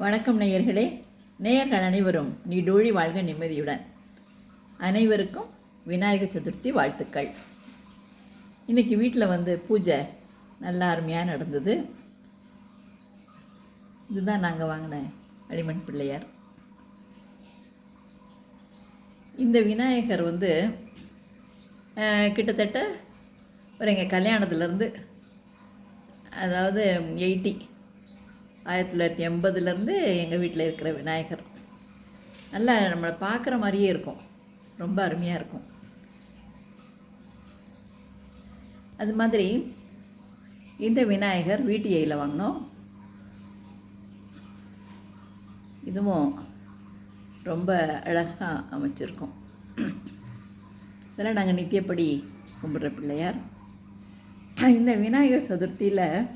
வணக்கம் நேயர்களே. நேயர்கள் அனைவரும் நீடோழி வாழ்க நிம்மதியுடன். அனைவருக்கும் விநாயகர் சதுர்த்தி வாழ்த்துக்கள். இன்றைக்கி வீட்டில் வந்து பூஜை நல்லா அருமையாக நடந்தது. இதுதான் நாங்கள் வாங்கின அடிமன் பிள்ளையார். இந்த விநாயகர் வந்து கிட்டத்தட்ட ஒரு எங்கள் கல்யாணத்துலேருந்து அதாவது எயிட்டி ஆயிரத்தி தொள்ளாயிரத்தி எண்பதுலேருந்து எங்கள் வீட்டில் இருக்கிற விநாயகர். நல்லா நம்மளை பார்க்குற மாதிரியே இருக்கும். ரொம்ப அருமையாக இருக்கும். அது மாதிரி இந்த விநாயகர் வீட்டியில் வாங்கினோம். இதுவும் ரொம்ப அழகாக அமைச்சிருக்கோம். இதெல்லாம் நாங்கள் நித்தியப்படி கும்பிட்ற பிள்ளையார். இந்த விநாயகர் சதுர்த்தியில்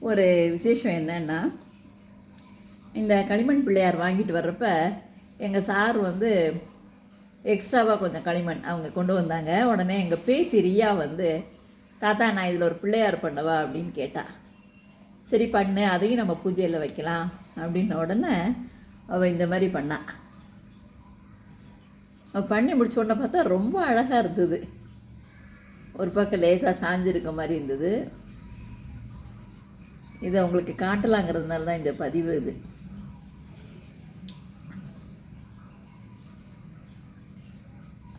ஒரு விசேஷம் என்னன்னா இந்த களிமண் பிள்ளையார் வாங்கிட்டு வர்றப்ப எங்கள் சார் வந்து எக்ஸ்ட்ராவாக கொஞ்சம் களிமண் அவங்க கொண்டு வந்தாங்க. உடனே எங்கள் பேத்தி ரியா வந்து தாத்தா நான் இதில் ஒரு பிள்ளையார் பண்ணவா? அப்படின்னு கேட்டா. சரி பண்ணு. அதையும் நம்ம பூஜையில் வைக்கலாம். அப்படின்ன உடனே அவள் இந்த மாதிரி பண்ணா. அவள் பண்ணி முடிச்ச உடனே பார்த்தா ரொம்ப அழகாக இருந்தது. ஒரு பக்கம் லேசாக சாஞ்சிருக்க மாதிரி இருந்தது. இதை உங்களுக்கு காட்டலாங்கிறதுனால தான் இந்த பதிவு இது.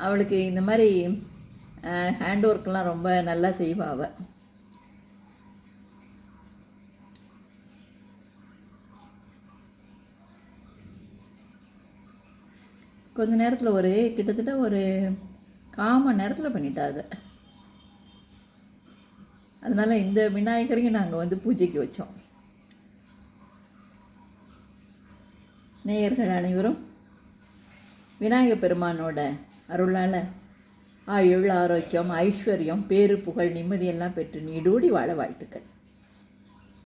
அவளுக்கு இந்த மாதிரி ஹேண்ட் ஒர்க்லாம் ரொம்ப நல்லா செய்வா அவள் கொஞ்ச நேரத்தில் ஒரு கிட்டத்தட்ட ஒரு கால் மணி நேரத்தில் பண்ணிட்டா அதை. அதனால் இந்த விநாயகரையும் நாங்கள் வந்து பூஜைக்கு வச்சோம். நேயர்கள் அனைவரும் விநாயகர் பெருமானோட அருளால் ஆயுள் ஆரோக்கியம் ஐஸ்வர்யம் பேரு புகழ் நிம்மதியெல்லாம் பெற்று நீடூடி வாழ வாழ்த்துக்கள்.